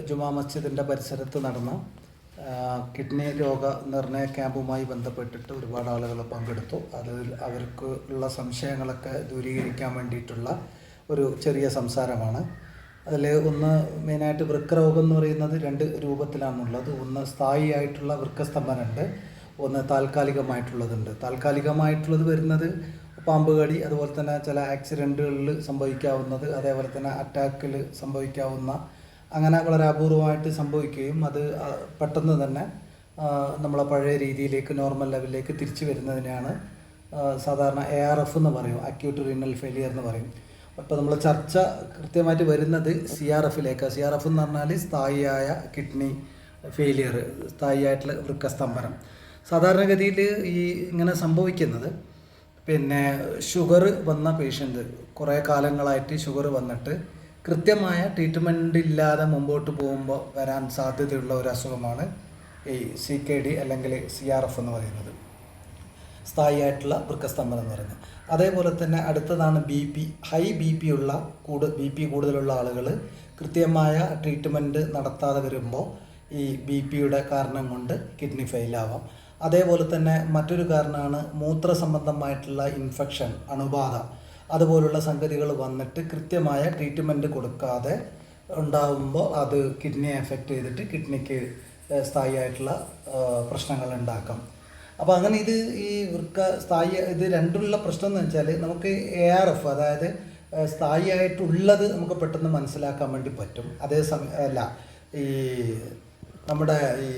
ജുമാ മസ്ജിദിന്റെ പരിസരത്ത് നടന്ന കിഡ്നി രോഗ നിർണയ ക്യാമ്പുമായി ബന്ധപ്പെട്ടിട്ട് ഒരുപാട് ആളുകൾ പങ്കെടുത്തു. അതിൽ അവർക്കുള്ള സംശയങ്ങളൊക്കെ ദൂരീകരിക്കാൻ വേണ്ടിയിട്ടുള്ള ഒരു ചെറിയ സംസാരമാണ്. അതിൽ ഒന്ന് മെയിനായിട്ട് വൃക്കരോഗം എന്ന് പറയുന്നത് രണ്ട് രൂപത്തിലാണുള്ളത്. ഒന്ന് സ്ഥായിയായിട്ടുള്ള വൃക്കസ്തംഭനുണ്ട് ഒന്ന് താൽക്കാലികമായിട്ടുള്ളതുണ്ട്. താൽക്കാലികമായിട്ടുള്ളത് വരുന്നത് പാമ്പ് കടി അതുപോലെ തന്നെ ചില ആക്സിഡന്റുകളിൽ സംഭവിക്കാവുന്നത് അതേപോലെ തന്നെ അറ്റാക്കിൽ സംഭവിക്കാവുന്ന അങ്ങനെ വളരെ അപൂർവമായിട്ട് സംഭവിക്കുകയും അത് പെട്ടെന്ന് തന്നെ നമ്മളെ പഴയ രീതിയിലേക്ക് നോർമൽ ലെവലിലേക്ക് തിരിച്ചു വരുന്നതിനെയാണ് സാധാരണ എ ആർ എഫ് എന്ന് പറയും അക്യൂട്ട് റീനൽ ഫെയിലിയർ എന്ന് പറയും. അപ്പോൾ നമ്മൾ ചർച്ച കൃത്യമായിട്ട് വരുന്നത് സി ആർ എഫിലേക്ക് സി ആർ എഫ് എന്ന് പറഞ്ഞാൽ സ്ഥായിയായ കിഡ്നി ഫെയിലിയർ സ്ഥായിയായിട്ടുള്ള വൃക്കസ്തംഭനം. സാധാരണഗതിയിൽ ഈ ഇങ്ങനെ സംഭവിക്കുന്നത് പിന്നെ ഷുഗർ വന്ന പേഷ്യന്റ് കുറേ കാലങ്ങളായിട്ട് ഷുഗർ വന്നിട്ട് കൃത്യമായ ട്രീറ്റ്മെന്റ് ഇല്ലാതെ മുമ്പോട്ട് പോകുമ്പോൾ വരാൻ സാധ്യതയുള്ള ഒരു അസുഖമാണ് ഈ സി കെ ഡി അല്ലെങ്കിൽ സി ആർ എഫ് എന്ന് പറയുന്നത്. സ്ഥായിയായിട്ടുള്ള വൃക്കസ്തംഭനം എന്ന് പറയുന്നത്. അതേപോലെ തന്നെ അടുത്തതാണ് B P high B P ഉള്ള കൂട് ബി പി കൂടുതലുള്ള ആളുകൾ കൃത്യമായ ട്രീറ്റ്മെന്റ് നടത്താതെ വരുമ്പോൾ ഈ ബി പിയുടെ കാരണം കൊണ്ട് കിഡ്നി ഫെയിലാവാം അതേപോലെ തന്നെ മറ്റൊരു കാരണമാണ് മൂത്ര സംബന്ധമായിട്ടുള്ള ഇൻഫെക്ഷൻ അണുബാധ. അതുപോലുള്ള സംഗതികൾ വന്നിട്ട് കൃത്യമായ ട്രീറ്റ്മെന്റ് കൊടുക്കാതെ ഉണ്ടാകുമ്പോൾ അത് കിഡ്നിയെ എഫക്റ്റ് ചെയ്തിട്ട് കിഡ്നിക്ക് സ്ഥായിയായിട്ടുള്ള പ്രശ്നങ്ങൾ ഉണ്ടാക്കാം. അപ്പോൾ അങ്ങനെ ഇത് ഈ വൃക്ക സ്ഥായി ഇത് രണ്ടുള്ള പ്രശ്നം എന്ന് വെച്ചാൽ നമുക്ക് എ ആർ എഫ് അതായത് സ്ഥായിയായിട്ടുള്ളത് നമുക്ക് പെട്ടെന്ന് മനസ്സിലാക്കാൻ വേണ്ടി പറ്റും. അതേസമയം അല്ല ഈ നമ്മുടെ ഈ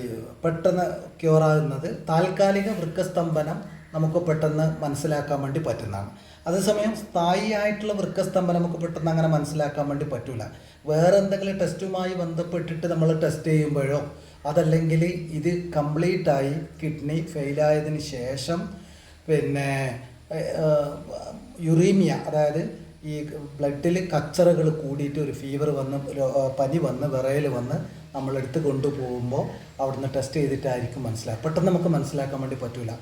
പെട്ടെന്ന് ക്യൂറാകുന്നത് താൽക്കാലിക വൃക്കസ്തംഭനം നമുക്ക് പെട്ടെന്ന് മനസ്സിലാക്കാൻ വേണ്ടി പറ്റുന്നതാണ്. അതേസമയം സ്ഥായിയായിട്ടുള്ള വൃക്കസ്തംഭനം നമുക്ക് പെട്ടെന്ന് അങ്ങനെ മനസ്സിലാക്കാൻ വേണ്ടി പറ്റില്ല വേറെ എന്തെങ്കിലും ടെസ്റ്റുമായി ബന്ധപ്പെട്ടിട്ട് നമ്മൾ ടെസ്റ്റ് ചെയ്യുമ്പോഴോ അതല്ലെങ്കിൽ ഇത് കംപ്ലീറ്റായി കിഡ്നി ഫെയിലായതിന് ശേഷം പിന്നെ യുറീമിയ അതായത് ഈ ബ്ലഡിൽ കച്ചറകൾ കൂടിയിട്ട് ഒരു ഫീവർ വന്ന് പനി വന്ന് വിറയൽ വന്ന് നമ്മളെടുത്ത് കൊണ്ടുപോകുമ്പോൾ അവിടുന്ന് ടെസ്റ്റ് ചെയ്തിട്ടായിരിക്കും മനസ്സിലാക്കുക പെട്ടെന്ന് നമുക്ക് മനസ്സിലാക്കാൻ വേണ്ടി പറ്റില്ല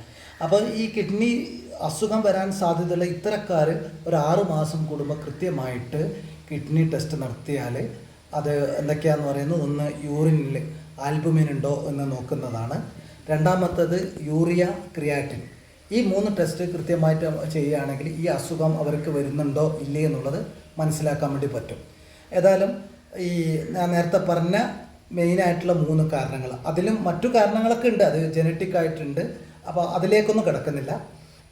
അപ്പോൾ ഈ കിഡ്നി അസുഖം വരാൻ സാധ്യതയുള്ള ഇത്തരക്കാർ ഒരു ആറ് മാസം കൂടുമ്പോൾ കൃത്യമായിട്ട് കിഡ്നി ടെസ്റ്റ് നടത്തിയാൽ അത് എന്തൊക്കെയാണെന്ന് പറയുന്നത് ഒന്ന് യൂറിനിൽ ആൽബുമിൻ ഉണ്ടോ എന്ന് നോക്കുന്നതാണ്. രണ്ടാമത്തത് യൂറിയ ക്രിയാറ്റിൻ. ഈ മൂന്ന് ടെസ്റ്റ് കൃത്യമായിട്ട് ചെയ്യുകയാണെങ്കിൽ ഈ അസുഖം അവർക്ക് വരുന്നുണ്ടോ ഇല്ലേ എന്നുള്ളത് മനസ്സിലാക്കാൻ വേണ്ടി പറ്റും. ഏതായാലും ഈ ഞാൻ നേരത്തെ പറഞ്ഞ മെയിനായിട്ടുള്ള മൂന്ന് കാരണങ്ങൾ അതിലും മറ്റു കാരണങ്ങളൊക്കെ ഉണ്ട്. അത് ജനറ്റിക് ആയിട്ടുണ്ട് അപ്പോൾ അതിലേക്കൊന്നും കിടക്കുന്നില്ല.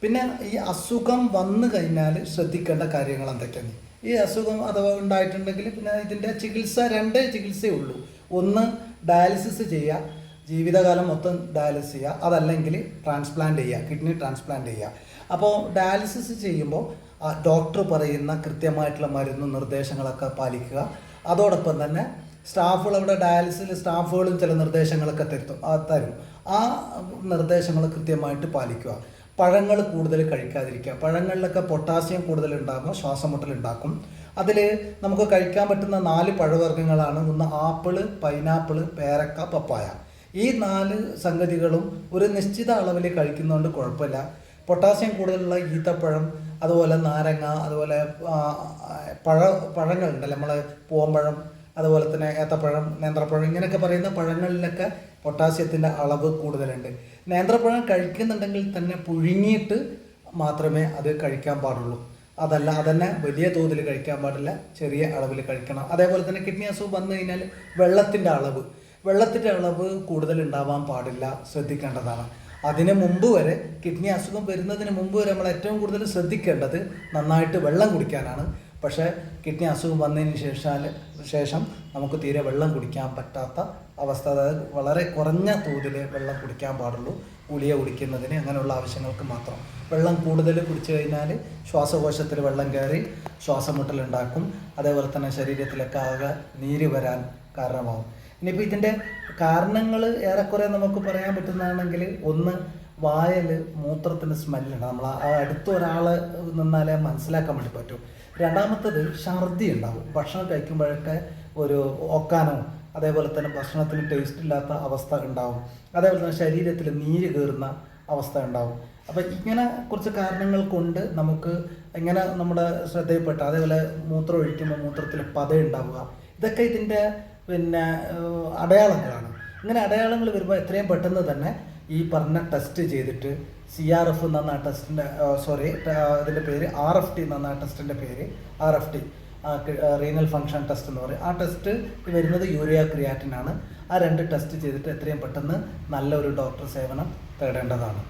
പിന്നെ ഈ അസുഖം വന്നു കഴിഞ്ഞാൽ ശ്രദ്ധിക്കേണ്ട കാര്യങ്ങൾ എന്തൊക്കെയാണ്? ഈ അസുഖം അഥവാ ഉണ്ടായിട്ടുണ്ടെങ്കിൽ പിന്നെ ഇതിന്റെ ചികിത്സ രണ്ടേ ചികിത്സയേ ഉള്ളൂ. ഒന്ന് ഡയാലിസിസ് ചെയ്യുക. ജീവിതകാലം മൊത്തം ഡയാലിസിസ് ചെയ്യുക. അതല്ലെങ്കിൽ ട്രാൻസ്പ്ലാന്റ് ചെയ്യുക. കിഡ്നി ട്രാൻസ്പ്ലാന്റ് ചെയ്യുക. അപ്പോൾ ഡയാലിസിസ് ചെയ്യുമ്പോൾ ഡോക്ടർ പറയുന്ന കൃത്യമായിട്ടുള്ള മരുന്ന് നിർദ്ദേശങ്ങളൊക്കെ പാലിക്കുക. അതോടൊപ്പം തന്നെ സ്റ്റാഫുകൾ അവിടെ ഡയാലിസിൽ സ്റ്റാഫുകളും ചില നിർദ്ദേശങ്ങളൊക്കെ തരുത്തും. തരും. ആ നിർദ്ദേശങ്ങൾ കൃത്യമായിട്ട് പാലിക്കുക. പഴങ്ങൾ കൂടുതൽ കഴിക്കാതിരിക്കുക. പഴങ്ങളിലൊക്കെ പൊട്ടാസ്യം കൂടുതൽ ഉണ്ടാകും ശ്വാസമുട്ടൽ ഉണ്ടാക്കും. അതിൽ നമുക്ക് കഴിക്കാൻ പറ്റുന്ന നാല് പഴവർഗങ്ങളാണ് ഒന്ന് ആപ്പിൾ പൈനാപ്പിൾ പേരക്ക പപ്പായ. ഈ നാല് സംഗതികളും ഒരു നിശ്ചിത അളവിൽ കഴിക്കുന്നതുകൊണ്ട് കുഴപ്പമില്ല. പൊട്ടാസ്യം കൂടുതലുള്ള ഈത്തപ്പഴം അതുപോലെ നാരങ്ങ അതുപോലെ പഴ പഴങ്ങളുണ്ടല്ലോ നമ്മൾ പൂവമ്പഴം അതുപോലെ തന്നെ ഏത്തപ്പഴം നേന്ത്രപ്പഴം ഇങ്ങനെയൊക്കെ പറയുന്ന പഴങ്ങളിലൊക്കെ പൊട്ടാസ്യത്തിന്റെ അളവ് കൂടുതലുണ്ട്. നേന്ത്രപ്പഴം കഴിക്കുന്നുണ്ടെങ്കിൽ തന്നെ പുഴുങ്ങിയിട്ട് മാത്രമേ അത് കഴിക്കാൻ പാടുള്ളൂ. അതല്ല അതന്നെ വലിയ തോതിൽ കഴിക്കാൻ പാടില്ല ചെറിയ അളവിൽ കഴിക്കണം. അതേപോലെ തന്നെ കിഡ്നി അസുഖം വന്നു കഴിഞ്ഞാൽ വെള്ളത്തിന്റെ അളവ്. വെള്ളത്തിന്റെ അളവ് കൂടുതൽ ഉണ്ടാവാൻ പാടില്ല ശ്രദ്ധിക്കേണ്ടതാണ്. അതിന് മുമ്പ് വരെ കിഡ്നി അസുഖം വരുന്നതിന് മുമ്പ് വരെ നമ്മൾ ഏറ്റവും കൂടുതൽ ശ്രദ്ധിക്കേണ്ടത് നന്നായിട്ട് വെള്ളം കുടിക്കാനാണ്. പക്ഷേ കിഡ്നി അസുഖം വന്നതിന് ശേഷം ശേഷം നമുക്ക് തീരെ വെള്ളം കുടിക്കാൻ പറ്റാത്ത അവസ്ഥ. അതായത് വളരെ കുറഞ്ഞ തോതിൽ വെള്ളം കുടിക്കാൻ പാടുള്ളൂ. ഗുളിക കുടിക്കുന്നതിന് അങ്ങനെയുള്ള ആവശ്യങ്ങൾക്ക് മാത്രം. വെള്ളം കൂടുതൽ കുടിച്ചു കഴിഞ്ഞാൽ ശ്വാസകോശത്തിൽ വെള്ളം കയറി ശ്വാസമുട്ടലുണ്ടാക്കും. അതേപോലെ തന്നെ ശരീരത്തിലൊക്കെ ആകെ നീര് വരാൻ കാരണമാവും. ഇനിയിപ്പോൾ ഇതിന്റെ കാരണങ്ങൾ ഏറെക്കുറെ നമുക്ക് പറയാൻ പറ്റുന്നതാണെങ്കിൽ ഒന്ന് വായൽ മൂത്രത്തിന് സ്മെല്ലാണ്. നമ്മൾ അടുത്ത ഒരാൾ നിന്നാലേ മനസ്സിലാക്കാൻ വേണ്ടി പറ്റും. രണ്ടാമത്തത് ഛർദി ഉണ്ടാവും. ഭക്ഷണം കഴിക്കുമ്പോഴൊക്കെ ഒരു ഒക്കാനോ അതേപോലെ തന്നെ ഭക്ഷണത്തിന് ടേസ്റ്റ് ഇല്ലാത്ത അവസ്ഥ ഉണ്ടാവും. അതേപോലെ തന്നെ ശരീരത്തിൽ നീര് കയറുന്ന അവസ്ഥ ഉണ്ടാവും. അപ്പം ഇങ്ങനെ കുറച്ച് കാരണങ്ങൾ കൊണ്ട് നമുക്ക് ഇങ്ങനെ നമ്മുടെ ശ്രദ്ധയിൽപ്പെട്ട അതേപോലെ മൂത്രം ഒഴിക്കുമ്പോൾ മൂത്രത്തിൽ പത ഉണ്ടാവുക ഇതൊക്കെ ഇതിന്റെ പിന്നെ അടയാളങ്ങളാണ്. ഇങ്ങനെ അടയാളങ്ങൾ വരുമ്പോൾ എത്രയും പെട്ടെന്ന് തന്നെ ഈ പറഞ്ഞ ടെസ്റ്റ് ചെയ്തിട്ട് സി ആർ എഫ് എന്ന് പറഞ്ഞ ടെസ്റ്റിന്റെ സോറി അതിന്റെ പേര് ആർ എഫ് ടി എന്ന് പറഞ്ഞ ടെസ്റ്റിന്റെ പേര് R F T renal function test എന്ന് പറയും. ആ ടെസ്റ്റ് വരുന്നത് യൂറിയ ക്രിയാറ്റിനാണ് ആ രണ്ട് ടെസ്റ്റ് ചെയ്തിട്ട് എത്രയും പെട്ടെന്ന് നല്ലൊരു ഡോക്ടർ സേവനം തേടേണ്ടതാണ്.